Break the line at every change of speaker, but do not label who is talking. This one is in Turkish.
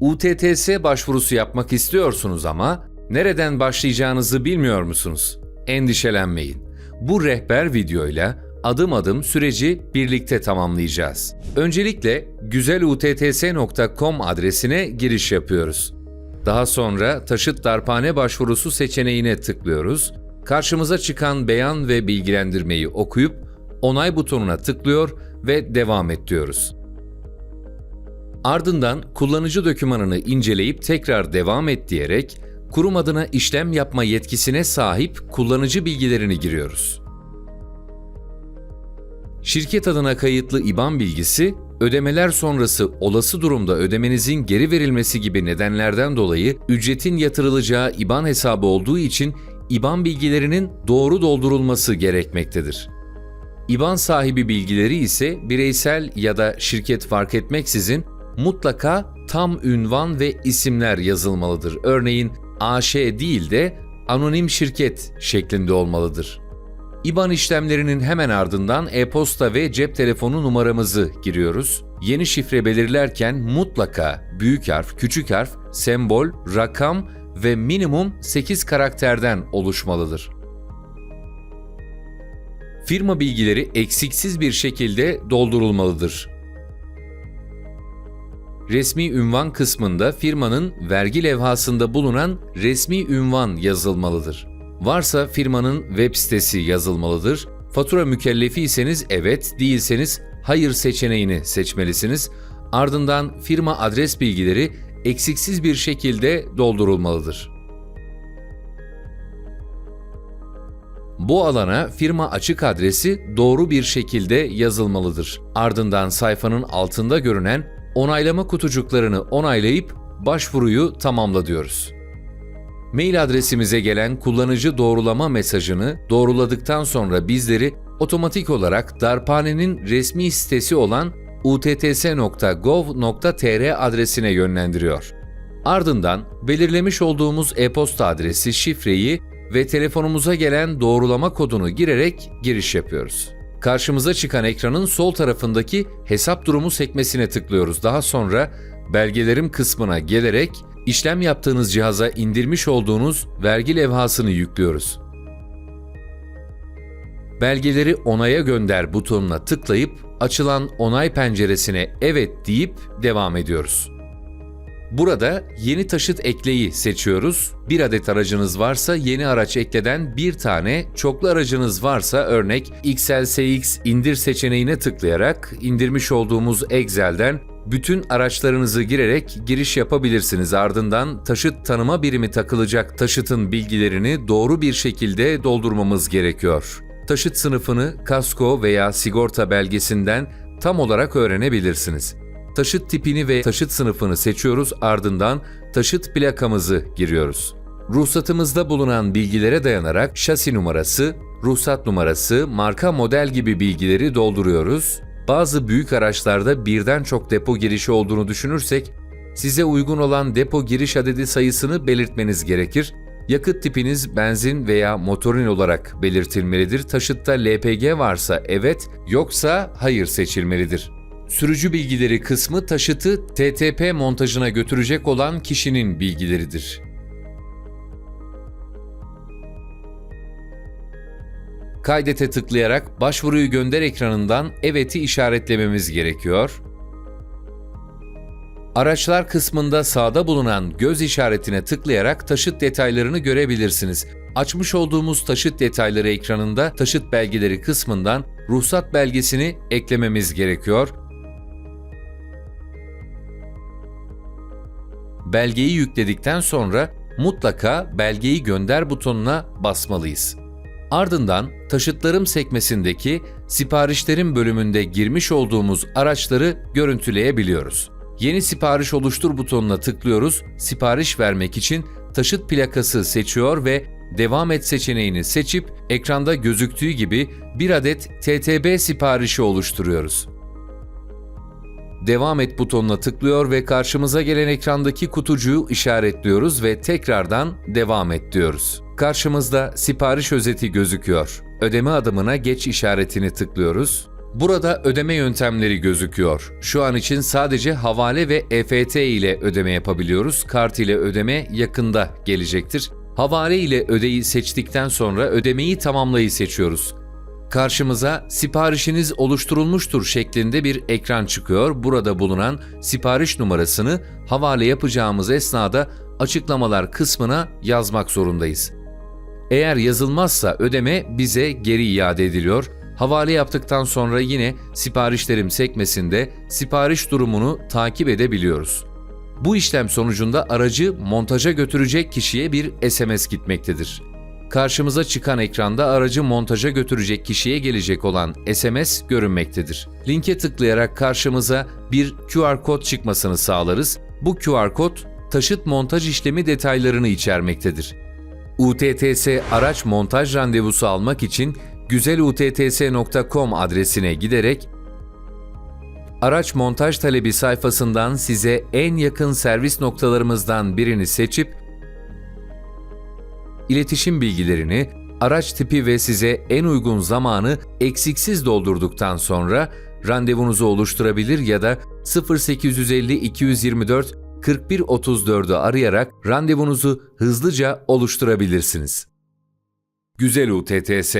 UTTS başvurusu yapmak istiyorsunuz ama nereden başlayacağınızı bilmiyor musunuz? Endişelenmeyin. Bu rehber videoyla adım adım süreci birlikte tamamlayacağız. Öncelikle güzelutts.com adresine giriş yapıyoruz. Daha sonra taşıt darphane başvurusu seçeneğine tıklıyoruz. Karşımıza çıkan beyan ve bilgilendirmeyi okuyup onay butonuna tıklıyor ve devam et diyoruz. Ardından kullanıcı dokümanını inceleyip tekrar devam et diyerek kurum adına işlem yapma yetkisine sahip kullanıcı bilgilerini giriyoruz. Şirket adına kayıtlı IBAN bilgisi, ödemeler sonrası olası durumda ödemenizin geri verilmesi gibi nedenlerden dolayı ücretin yatırılacağı IBAN hesabı olduğu için IBAN bilgilerinin doğru doldurulması gerekmektedir. IBAN sahibi bilgileri ise bireysel ya da şirket fark etmeksizin mutlaka tam ünvan ve isimler yazılmalıdır. Örneğin AŞ değil de anonim şirket şeklinde olmalıdır. IBAN işlemlerinin hemen ardından e-posta ve cep telefonu numaramızı giriyoruz. Yeni şifre belirlerken mutlaka büyük harf, küçük harf, sembol, rakam ve minimum 8 karakterden oluşmalıdır. Firma bilgileri eksiksiz bir şekilde doldurulmalıdır. Resmi ünvan kısmında firmanın vergi levhasında bulunan resmi ünvan yazılmalıdır. Varsa firmanın web sitesi yazılmalıdır. Fatura mükellefiyseniz evet, değilseniz hayır seçeneğini seçmelisiniz. Ardından firma adres bilgileri eksiksiz bir şekilde doldurulmalıdır. Bu alana firma açık adresi doğru bir şekilde yazılmalıdır. Ardından sayfanın altında görünen onaylama kutucuklarını onaylayıp başvuruyu tamamla diyoruz. Mail adresimize gelen kullanıcı doğrulama mesajını doğruladıktan sonra bizleri otomatik olarak darphanenin resmi sitesi olan utts.gov.tr adresine yönlendiriyor. Ardından belirlemiş olduğumuz e-posta adresi, şifreyi ve telefonumuza gelen doğrulama kodunu girerek giriş yapıyoruz. Karşımıza çıkan ekranın sol tarafındaki hesap durumu sekmesine tıklıyoruz. Daha sonra belgelerim kısmına gelerek işlem yaptığınız cihaza indirmiş olduğunuz vergi levhasını yüklüyoruz. Belgeleri onaya gönder butonuna tıklayıp açılan onay penceresine evet deyip devam ediyoruz. Burada yeni taşıt ekleyi seçiyoruz. Bir adet aracınız varsa yeni araç ekleden bir tane, çoklu aracınız varsa örnek XLSX indir seçeneğine tıklayarak indirmiş olduğumuz Excel'den bütün araçlarınızı girerek giriş yapabilirsiniz. Ardından taşıt tanıma birimi takılacak taşıtın bilgilerini doğru bir şekilde doldurmamız gerekiyor. Taşıt sınıfını kasko veya sigorta belgesinden tam olarak öğrenebilirsiniz. Taşıt tipini ve taşıt sınıfını seçiyoruz ardından taşıt plakamızı giriyoruz. Ruhsatımızda bulunan bilgilere dayanarak şasi numarası, ruhsat numarası, marka model gibi bilgileri dolduruyoruz. Bazı büyük araçlarda birden çok depo girişi olduğunu düşünürsek size uygun olan depo giriş adedi sayısını belirtmeniz gerekir. Yakıt tipiniz benzin veya motorin olarak belirtilmelidir. Taşıtta LPG varsa evet, yoksa hayır seçilmelidir. Sürücü bilgileri kısmı taşıtı TTP montajına götürecek olan kişinin bilgileridir. Kaydete tıklayarak başvuruyu gönder ekranından evet'i işaretlememiz gerekiyor. Araçlar kısmında sağda bulunan göz işaretine tıklayarak taşıt detaylarını görebilirsiniz. Açmış olduğumuz taşıt detayları ekranında taşıt belgeleri kısmından ruhsat belgesini eklememiz gerekiyor. Belgeyi yükledikten sonra mutlaka belgeyi gönder butonuna basmalıyız. Ardından taşıtlarım sekmesindeki siparişlerin bölümünde girmiş olduğumuz araçları görüntüleyebiliyoruz. Yeni sipariş oluştur butonuna tıklıyoruz. Sipariş vermek için taşıt plakası seçiyor ve devam et seçeneğini seçip ekranda gözüktüğü gibi bir adet TTB siparişi oluşturuyoruz. Devam et butonuna tıklıyor ve karşımıza gelen ekrandaki kutucuğu işaretliyoruz ve tekrardan devam et diyoruz. Karşımızda sipariş özeti gözüküyor. Ödeme adımına geç işaretini tıklıyoruz. Burada ödeme yöntemleri gözüküyor. Şu an için sadece havale ve EFT ile ödeme yapabiliyoruz. Kart ile ödeme yakında gelecektir. Havale ile ödeyi seçtikten sonra ödemeyi tamamlayı seçiyoruz. Karşımıza siparişiniz oluşturulmuştur şeklinde bir ekran çıkıyor. Burada bulunan sipariş numarasını havale yapacağımız esnada açıklamalar kısmına yazmak zorundayız. Eğer yazılmazsa ödeme bize geri iade ediliyor. Havale yaptıktan sonra yine siparişlerim sekmesinde sipariş durumunu takip edebiliyoruz. Bu işlem sonucunda aracı montaja götürecek kişiye bir SMS gitmektedir. Karşımıza çıkan ekranda aracı montaja götürecek kişiye gelecek olan SMS görünmektedir. Linke tıklayarak karşımıza bir QR kod çıkmasını sağlarız. Bu QR kod taşıt montaj işlemi detaylarını içermektedir. UTTS araç montaj randevusu almak için güzelutts.com adresine giderek araç montaj talebi sayfasından size en yakın servis noktalarımızdan birini seçip iletişim bilgilerini, araç tipi ve size en uygun zamanı eksiksiz doldurduktan sonra randevunuzu oluşturabilir ya da 0850 224 4134'ü arayarak randevunuzu hızlıca oluşturabilirsiniz. Güzel UTTS